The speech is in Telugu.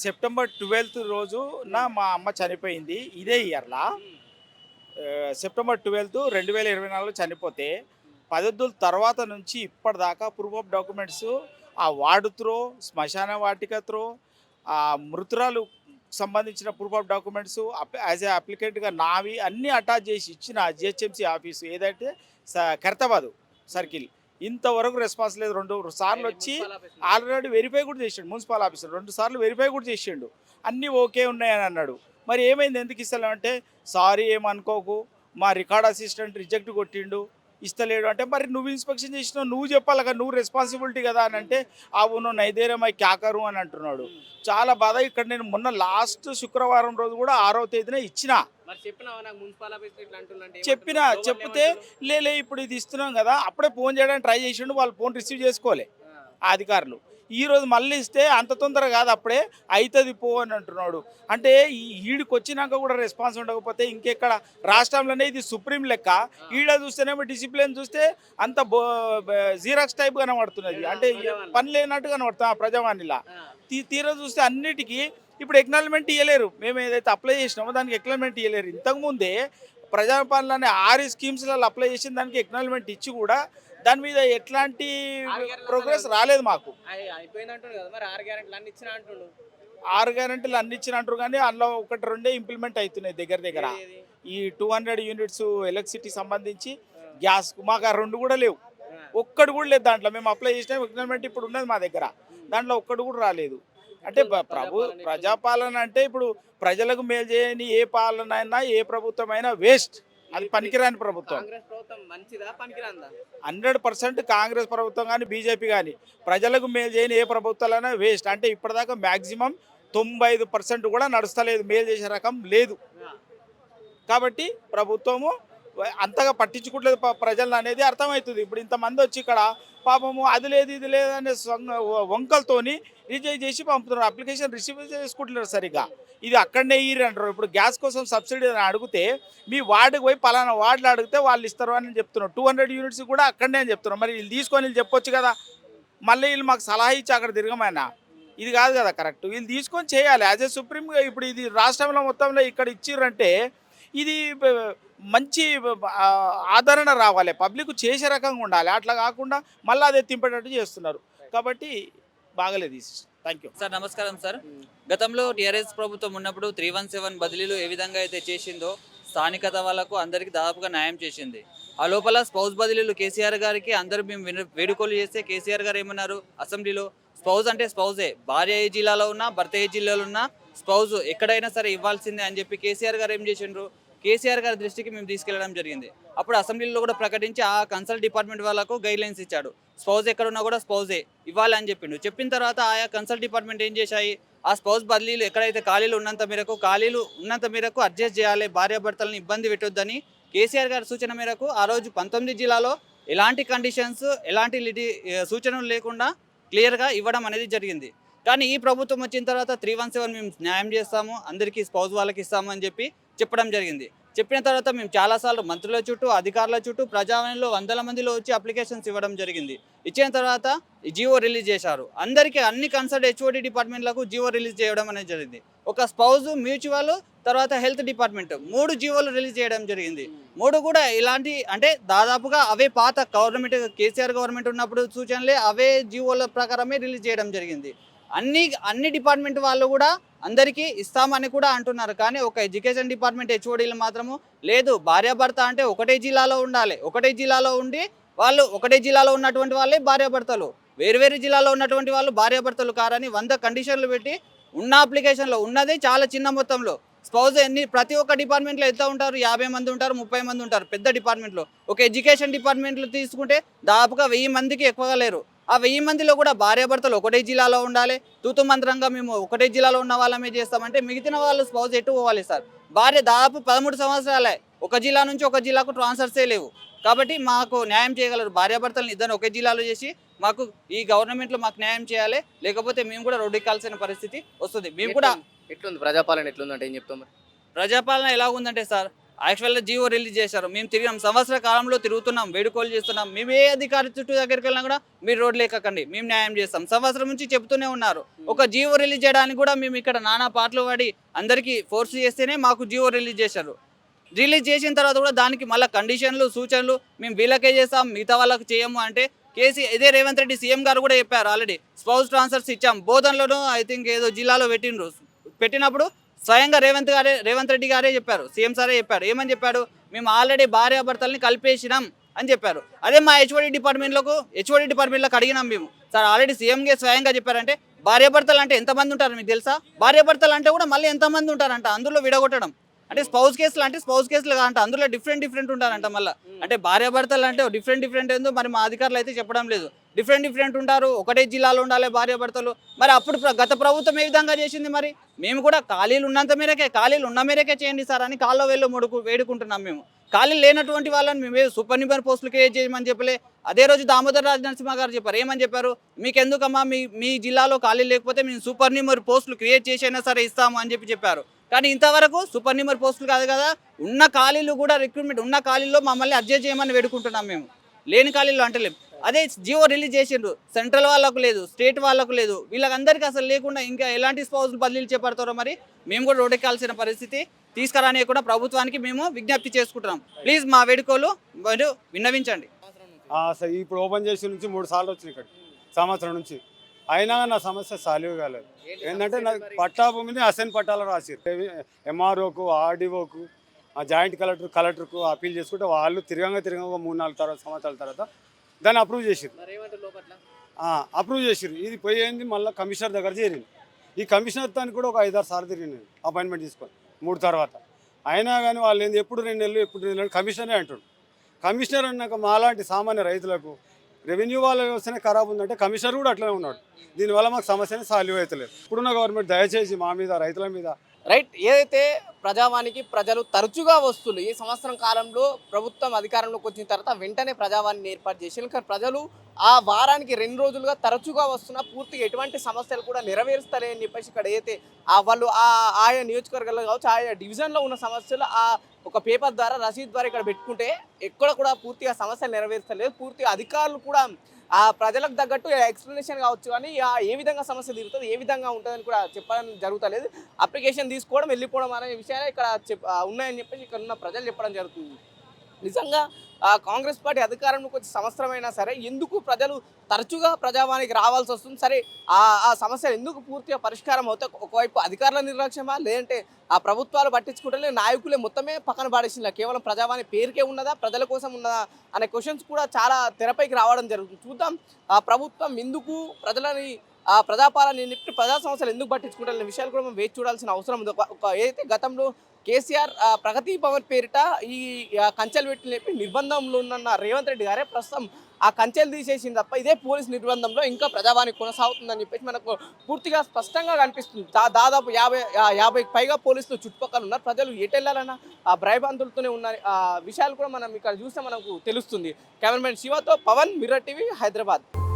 సెప్టెంబర్ ట్వెల్త్ రోజు నా మా అమ్మ చనిపోయింది. ఇదే ఇయర్లా సెప్టెంబర్ ట్వెల్త్ రెండు వేల ఇరవై నాలుగులో చనిపోతే పదొద్దుల తర్వాత నుంచి ఇప్పటిదాకా ప్రూఫ్ ఆఫ్ డాక్యుమెంట్స్ ఆ వార్డు త్రో శ్మశాన వాటిక త్రో ఆ మృతురాలు సంబంధించిన proof of documents as a అప్లికెంట్గా నావి అన్నీ అటాచ్ చేసి ఇచ్చిన జిహెచ్ఎంసీ ఆఫీసు ఏదంటే స- ఖైరతాబాదు సర్కిల్. ఇంతవరకు రెస్పాన్స్ లేదు. రెండు సార్లు వచ్చి ఆల్రెడీ వెరిఫై కూడా చేసిండు మున్సిపల్ ఆఫీసర్ రెండు సార్లు వెరిఫై కూడా చేసిండు. అన్నీ ఓకే ఉన్నాయని అన్నాడు. మరి ఏమైంది? ఎందుకు ఇస్తలేమంటే సారీ ఏమనుకోకు మా రికార్డ్ అసిస్టెంట్ రిజెక్ట్ కొట్టిండు. ఇస్తలేడు. అంటే మరి నువ్వు ఇన్స్పెక్షన్ చేసినావు నువ్వు చెప్పాలి కదా నువ్వు రెస్పాన్సిబిలిటీ కదా అని అంటే అవును నైదేరమై క్యాకరు అని అంటున్నాడు. చాలా బాధ. ఇక్కడ నేను మొన్న లాస్ట్ శుక్రవారం రోజు కూడా ఆరో తేదీన ఇచ్చిన. చెప్పినా చెప్తే లేలే ఇప్పుడు ఇది ఇస్తున్నాం కదా అప్పుడే ఫోన్ చేయడానికి ట్రై చేసిండు వాళ్ళు ఫోన్ రిసీవ్ చేసుకోలే. ఆ. అధికారులు. ఈ రోజు మళ్ళీ ఇస్తే అంత తొందర కాదు అప్పుడే అవుతుంది పో అని అంటున్నాడు. అంటే ఈ ఈడికి వచ్చినాక కూడా రెస్పాన్స్ ఉండకపోతే ఇంకెక్కడ? రాష్ట్రంలోనే ఇది సుప్రీం లెక్క. ఈడ చూస్తేనేమో డిసిప్లిన్ చూస్తే అంత బో జీరాక్స్ టైప్ కనబడుతున్నది. అంటే పని లేనట్టు కనబడుతుంది ఆ ప్రజావాణిలా. తీ తీరా చూస్తే అన్నిటికీ ఇప్పుడు ఎక్నాలమెంట్ ఇవ్వలేరు మేము ఏదైతే అప్లై చేసినామో దానికి ఎక్నాలమెంట్ ఇవ్వలేరు ఇంతకుముందే ప్రజాపాలన అనే ఆరు స్కీమ్స్లలో అప్లై చేసిన దానికి ఎక్నాలమెంట్ ఇచ్చి కూడా దాని మీద ఎట్లాంటి ప్రోగ్రెస్ రాలేదు మాకు. ఆరు గ్యారెంటీలు అన్ని ఇచ్చినా అంటారు కానీ అందులో ఒకటి రెండే ఇంప్లిమెంట్ అవుతున్నాయి దగ్గర దగ్గర? ఈ టూ హండ్రెడ్ యూనిట్స్ ఎలక్ట్రిసిటీ సంబంధించి గ్యాస్ మాకు ఆ రెండు కూడా లేవు. ఒక్కడు కూడా లేదు దాంట్లో. మేము అప్లై చేసిన ఎక్నాలమెంట్ ఇప్పుడు ఉన్నది మా దగ్గర. దాంట్లో ఒక్కడు కూడా రాలేదు. అంటే ప్రభు ప్రజాపాలన అంటే ఇప్పుడు ప్రజలకు మేలు చేయని ఏ పాలన అయినా ఏ ప్రభుత్వం అయినా వేస్ట్ అది పనికిరాని ప్రభుత్వం. హండ్రెడ్ పర్సెంట్ కాంగ్రెస్ ప్రభుత్వం కానీ బీజేపీ కానీ ప్రజలకు మేలు చేయని ఏ ప్రభుత్వాలైనా వేస్ట్. అంటే ఇప్పటిదాకా మ్యాక్సిమం తొంభై ఐదు పర్సెంట్ కూడా నడుస్తలేదు మేలు చేసే రకం లేదు. కాబట్టి ప్రభుత్వము అంతగా పట్టించుకోవట్లేదు ప్రజలను అనేది అర్థమవుతుంది. ఇప్పుడు ఇంతమంది వచ్చి ఇక్కడ పాపము అది లేదు ఇది లేదు అనే వంకలతోని రిజెక్ట్ చేసి పంపుతున్నారు. అప్లికేషన్ రిసీవ్ చేసుకుంటున్నారు సరిగ్గా. ఇది అక్కడనే ఇయ్యి అంటారు. ఇప్పుడు గ్యాస్ కోసం సబ్సిడీ అని అడిగితే మీ వార్డుకి పోయి పలానా వార్డులు అడిగితే వాళ్ళు ఇస్తారు అని చెప్తున్నారు. టూ హండ్రెడ్ యూనిట్స్ కూడా అక్కడనే అని చెప్తున్నారు. మరి వీళ్ళు తీసుకొని వీళ్ళు చెప్పొచ్చు కదా. మళ్ళీ వీళ్ళు మాకు సలహా ఇచ్చి అక్కడ తిరగమైనా ఇది కాదు కదా కరెక్ట్. వీళ్ళు తీసుకొని చేయాలి. యాజ్ ఏ సుప్రీంగా ఇప్పుడు ఇది రాష్ట్రంలో మొత్తంలో ఇక్కడ ఇచ్చిర్రంటే ఇది మంచి ఆదరణ రావాలి. పబ్లిక్ చేసే రకంగా ఉండాలి. అట్లా కాకుండా మళ్ళీ అదే తింపేటట్టు చేస్తున్నారు. కాబట్టి బాగలేదు ఈ థ్యాంక్ యూ సార్ నమస్కారం సార్. గతంలో టీఆర్ఎస్ ప్రభుత్వం ఉన్నప్పుడు త్రీ వన్ సెవెన్ బదిలీలు ఏ విధంగా అయితే చేసిందో స్థానికత వాళ్ళకు అందరికీ దాదాపుగా న్యాయం చేసింది. ఆ లోపల స్పౌస్ బదిలీలు కేసీఆర్ గారికి అందరూ మేము వేడుకలు చేస్తే కేసీఆర్ గారు ఏమన్నారు? అసెంబ్లీలో స్పౌజ్ అంటే స్పౌజే భార్య ఏ జిల్లాలో ఉన్నా భర్త ఏ జిల్లాలో ఉన్నా స్పౌజ్ ఎక్కడైనా సరే ఇవ్వాల్సిందే అని చెప్పి కేసీఆర్ గారు ఏం చేసిండ్రు? కేసీఆర్ గారి దృష్టికి మేము తీసుకెళ్ళడం జరిగింది. అప్పుడు అసెంబ్లీలో కూడా ప్రకటించి ఆ కన్సల్ట్ డిపార్ట్మెంట్ వాళ్ళకు గైడ్లైన్స్ ఇచ్చాడు. స్పౌజ్ ఎక్కడ ఉన్నా కూడా స్పౌజే ఇవ్వాలి అని చెప్పిండు. చెప్పిన తర్వాత ఆయా కన్సల్ట్ డిపార్ట్మెంట్ ఏం చేశాయి? ఆ స్పౌజ్ బదిలీలు ఎక్కడైతే ఖాళీలు ఉన్నంత మేరకు ఖాళీలు ఉన్నంత మేరకు అడ్జస్ట్ చేయాలి భార్యాభర్తలను ఇబ్బంది పెట్టొద్దని కేసీఆర్ గారి సూచన మేరకు ఆ రోజు పంతొమ్మిది జిల్లాలో ఎలాంటి కండిషన్స్ ఎలాంటి లిటి సూచనలు లేకుండా క్లియర్గా ఇవ్వడం అనేది జరిగింది. కానీ ఈ ప్రభుత్వం వచ్చిన తర్వాత త్రీ వన్ సెవెన్ మేము న్యాయం చేస్తాము అందరికీ స్పౌజ్ వాళ్ళకి ఇస్తాము అని చెప్పి చెప్పడం జరిగింది. చెప్పిన తర్వాత మేము చాలాసార్లు మంత్రుల చుట్టూ అధికారుల చుట్టూ ప్రజావాణిలో వందల మందిలో వచ్చి అప్లికేషన్స్ ఇవ్వడం జరిగింది. ఇచ్చిన తర్వాత జియో రిలీజ్ చేశారు. అందరికీ అన్ని కన్సల్ట్ హెచ్ఓడి డిపార్ట్మెంట్లకు జియో రిలీజ్ చేయడం అనేది జరిగింది. ఒక స్పౌజ్ మ్యూచువల్ తర్వాత హెల్త్ డిపార్ట్మెంట్ మూడు జియోలు రిలీజ్ చేయడం జరిగింది. మూడు కూడా ఇలాంటి అంటే దాదాపుగా అవే పాత గవర్నమెంట్ కేసీఆర్ గవర్నమెంట్ ఉన్నప్పుడు సూచనలే అవే జియోల ప్రకారమే రిలీజ్ చేయడం జరిగింది. అన్ని అన్ని డిపార్ట్మెంట్ వాళ్ళు కూడా అందరికీ ఇస్తామని కూడా అంటున్నారు. కానీ ఒక ఎడ్యుకేషన్ డిపార్ట్మెంట్ హెచ్ఓడీలు మాత్రము లేదు. భార్యాభర్త అంటే ఒకటే జిల్లాలో ఉండాలి. ఒకటే జిల్లాలో ఉండి వాళ్ళు ఒకటే జిల్లాలో ఉన్నటువంటి వాళ్ళే భార్యాభర్తలు. వేరు వేరు జిల్లాలో ఉన్నటువంటి వాళ్ళు భార్యాభర్తలు కారని వంద కండిషన్లు పెట్టి ఉన్న అప్లికేషన్లో ఉన్నది చాలా చిన్న మొత్తంలో. స్పౌజ్ ఎన్ని ప్రతి ఒక్క డిపార్ట్మెంట్లో ఎంత ఉంటారు? యాభై మంది ఉంటారు ముప్పై మంది ఉంటారు. పెద్ద డిపార్ట్మెంట్లో. ఒక ఎడ్యుకేషన్ డిపార్ట్మెంట్లో తీసుకుంటే దాదాపుగా వెయ్యి మందికి ఎక్కువగా లేరు. ఆ వెయ్యి మందిలో కూడా భార్యాభర్తలు ఒకటే జిల్లాలో ఉండాలి. తూతు మంత్రంగా మేము ఒకటే జిల్లాలో ఉన్న వాళ్ళమే చేస్తామంటే మిగతా వాళ్ళు స్పౌజ్ ఎటు పోవాలి సార్? భార్య దాదాపు పదమూడు సంవత్సరాలే. ఒక జిల్లా నుంచి ఒక జిల్లాకు ట్రాన్స్ఫర్సే లేవు. కాబట్టి మాకు న్యాయం చేయగలరు. భార్యాభర్తలను ఇద్దరు ఒకే జిల్లాలో చేసి మాకు ఈ గవర్నమెంట్లో మాకు న్యాయం చేయాలి. లేకపోతే మేము కూడా రోడ్డెక్కాల్సిన పరిస్థితి వస్తుంది. మేము కూడా ఎట్లుంది? ప్రజాపాలన ఎట్లుంది అంటే ఏం చెప్తాం ప్రజాపాలన ఎలా ఉందంటే సార్ యాక్చువల్గా జీవో రిలీజ్ చేశారు. మేము తిరిగాం. సంవత్సర కాలంలో తిరుగుతున్నాం వేడుకోలు చేస్తున్నాం. మేము ఏ అధికారి చుట్టూ దగ్గరికి వెళ్ళినా కూడా మీరు రోడ్లు ఎక్కకండి మేము న్యాయం చేస్తాం. సంవత్సరం నుంచి చెప్తూనే ఉన్నారు. ఒక జీవో రిలీజ్ చేయడానికి కూడా మేము ఇక్కడ నానా పాటలు పడి అందరికీ ఫోర్స్ చేస్తేనే మాకు జీవో రిలీజ్ చేశారు. రిలీజ్ చేసిన తర్వాత కూడా దానికి మళ్ళీ కండిషన్లు సూచనలు మేము వీళ్ళకే చేస్తాం. మిగతా వాళ్ళకి చేయము అంటే కేసీ ఇదే రేవంత్ రెడ్డి సీఎం గారు కూడా చెప్పారు ఆల్రెడీ. స్పౌస్ ట్రాన్స్ఫర్స్ ఇచ్చాం. బోధనలోనూ ఐ థింక్ ఏదో జిల్లాలో పెట్టిండ్రు. పెట్టినప్పుడు స్వయంగా రేవంత్ గారే రేవంత్ రెడ్డి గారే చెప్పారు. సీఎం సారే చెప్పారు. ఏమని చెప్పాడు? మేము ఆల్రెడీ భార్యాభర్తల్ని కలిపేసినాం అని చెప్పారు. అదే మా హెచ్ఓడి డిపార్ట్మెంట్లకు హెచ్ఓడి డిపార్ట్మెంట్లకు అడిగినాం మేము. సార్ ఆల్రెడీ సీఎంగా స్వయంగా చెప్పారంటే భార్యాభర్తలు అంటే ఎంతమంది ఉంటారు మీకు తెలుసా? భార్యాభర్తలు అంటే కూడా మళ్ళీ ఎంతమంది ఉంటారంట? అందులో విడగొట్టడం. అంటే స్పౌస్ కేసులు అంటే స్పౌస్ కేసులు కాదంట. అందులో డిఫరెంట్ డిఫరెంట్ ఉంటారంట మళ్ళీ. అంటే భార్యాభర్తలు అంటే డిఫరెంట్ డిఫరెంట్ ఏందో మరి మా అధికారులు అయితే చెప్పడం లేదు. డిఫరెంట్ డిఫరెంట్ ఉంటారు. ఒకటే జిల్లాలో ఉండాలి భార్యాభర్తలు మరి అప్పుడు ప్ర- గత ప్రభుత్వం ఏ విధంగా చేసింది మరి? మేము కూడా ఖాళీలు ఉన్నంత మేరకే ఖాళీలు ఉన్న మేరకే చేయండి సార్ అని కాళ్ళ వేళ్ళు ముడుకు వేడుకుంటున్నాం మేము. ఖాళీలు లేనటువంటి వాళ్ళని మేము సూపర్ నిబర్ క్రియేట్ చేయమని చెప్పలే. అదే రోజు దామోదర్ రాజ నరసింహ గారు చెప్పారు. ఏమని చెప్పారు? మీకెందుకమ్మా? మీ మీ జిల్లాలో ఖాళీ లేకపోతే మేము సూపర్ నిమర్ పోస్టులు క్రియేట్ చేసైనా సరే ఇస్తాము అని చెప్పి చెప్పారు. కానీ ఇంతవరకు సూపర్ నిమర్ పోస్టులు కాదు కదా ఉన్న ఖాళీలు కూడా రిక్రూట్మెంట్ ఉన్న ఖాళీల్లో మమ్మల్ని అడ్జస్ట్ చేయమని వేడుకుంటున్నాం మేము. లేని ఖాళీలు అంటలేం. అదే జియో రిలీజ్ చేసిండ్రు. సెంట్రల్ వాళ్ళకు లేదు స్టేట్ వాళ్ళకు లేదు. వీళ్ళకందరికీ అసలు లేకుండా ఇంకా ఎలాంటి స్పౌజులు బదిలీలు చేపడతారో మరి మేము కూడా రోడ్డెక్కాల్సిన పరిస్థితి తీసుకురాని కూడా ప్రభుత్వానికి మేము విజ్ఞప్తి చేసుకుంటున్నాం. ప్లీజ్ మా వేడుకలు మీరు విన్నవించండి. ఇప్పుడు ఓపెన్ చేసి నుంచి మూడు సార్లు వచ్చినాయి ఇక్కడ సంవత్సరం నుంచి. అయినా నా సమస్య సాల్వ్ కాలేదు. ఏంటంటే నా పట్టా భూమిని అసెన్ పట్టాలు రాసిరు ఎంఆర్ఓకు ఆర్డీఓకు జాయింట్ కలెక్టర్ కలెక్టర్కు అప్పీల్ చేసుకుంటే వాళ్ళు తిరగంగా తిరగంగా మూడు నాలుగు తర్వాత సంవత్సరాల తర్వాత దాన్ని అప్రూవ్ చేసిరు అప్రూవ్ చేసిరు ఇది పోయింది మళ్ళీ కమిషనర్ దగ్గర చేరింది. ఈ కమిషనర్ దానికి కూడా ఒక ఐదారు సార్లు తిరిగింది నేను అపాయింట్మెంట్ తీసుకొని మూడు తర్వాత. అయినా కానీ వాళ్ళు ఏంది ఎప్పుడు రెండు నెలలు ఎప్పుడు రెండు నెలలు కమిషనరే అంటుండు. కమిషనర్ అన్నాక మాలాంటి సామాన్య రైతులకు రెవెన్యూ వాళ్ళ వ్యవస్థనే ఖరాబ్ ఉందంటే కమిషనర్ కూడా అట్లనే ఉన్నాడు. దీనివల్ల మాకు సమస్యనే సాల్వ్ అవుతలేదు ఇప్పుడున్న గవర్నమెంట్ దయచేసి మా మీద రైతుల మీద రైట్? ఏదైతే ప్రజావానికి ప్రజలు తరచుగా వస్తున్నారు ఈ సంవత్సరం కాలంలో ప్రభుత్వం అధికారంలోకి వచ్చిన తర్వాత వెంటనే ప్రజావాణిని ఏర్పాటు చేసి కానీ ప్రజలు ఆ వారానికి రెండు రోజులుగా తరచుగా వస్తున్న పూర్తిగా ఎటువంటి సమస్యలు కూడా నెరవేరుస్తారే అని చెప్పేసి ఇక్కడ ఏదైతే ఆ వాళ్ళు ఆ ఆయా నియోజకవర్గాల్లో కావచ్చు ఆయా డివిజన్లో ఉన్న సమస్యలు ఆ ఒక పేపర్ ద్వారా రసీద్ ద్వారా ఇక్కడ పెట్టుకుంటే ఎక్కడ కూడా పూర్తిగా సమస్యలు నెరవేర్చలేదు పూర్తిగా అధికారులు కూడా ఆ ప్రజలకు తగ్గట్టు ఎక్స్ప్లెనేషన్ కావచ్చు కానీ ఏ విధంగా సమస్య తీరుతుంది ఏ విధంగా ఉంటుందని కూడా చెప్పడం జరుగుతలేదు. అప్లికేషన్ తీసుకోవడం వెళ్ళిపోవడం అనే విషయాలు ఇక్కడ చెప్ ఉన్నాయని చెప్పేసి ఇక్కడ ఉన్న ప్రజలు చెప్పడం జరుగుతుంది. నిజంగా కాంగ్రెస్ పార్టీ అధికారంలోకి వచ్చి సంవత్సరమైనా సరే ఎందుకు ప్రజలు తరచుగా ప్రజావానికి రావాల్సి వస్తుంది? సరే ఆ ఆ సమస్యలు ఎందుకు పూర్తిగా పరిష్కారం అవుతాయి ఒకవైపు అధికారుల నిర్లక్ష్యమా? లేదంటే ఆ ప్రభుత్వాలు పట్టించుకుంటే నాయకులే మొత్తమే పక్కన పడేసిందా కేవలం ప్రజావాణి పేరుకే ఉన్నదా? ప్రజల కోసం ఉన్నదా? అనే క్వశ్చన్స్ కూడా చాలా తెరపైకి రావడం జరుగుతుంది. చూద్దాం ఆ ప్రభుత్వం ఎందుకు ప్రజలని ఆ ప్రజాపాలన నిప్పి ప్రజా సమస్యలు ఎందుకు పట్టించుకుంటారు? విషయాలు కూడా మనం వేచి చూడాల్సిన అవసరం ఉంది. ఒక ఏదైతే గతంలో కేసీఆర్ ప్రగతి భవన్ పేరిట ఈ కంచెలు పెట్టి చెప్పి నిర్బంధంలో ఉన్న రేవంత్ రెడ్డి గారే ప్రస్తుతం ఆ కంచెలు తీసేసింది తప్ప ఇదే పోలీస్ నిర్బంధంలో ఇంకా ప్రజావాణి కొనసాగుతుందని చెప్పేసి మనకు పూర్తిగా స్పష్టంగా కనిపిస్తుంది. దా- దాదాపు యాభై యాభైకి పైగా పోలీసులు చుట్టుపక్కల ఉన్నారు. ప్రజలు ఎటు ఆ భయభ్రాంతులతోనే ఉన్న ఆ విషయాలు కూడా మనం ఇక్కడ చూస్తే మనకు తెలుస్తుంది. కెమెరామెన్ శివతో పవన్ మిర్ర టీవీ హైదరాబాద్.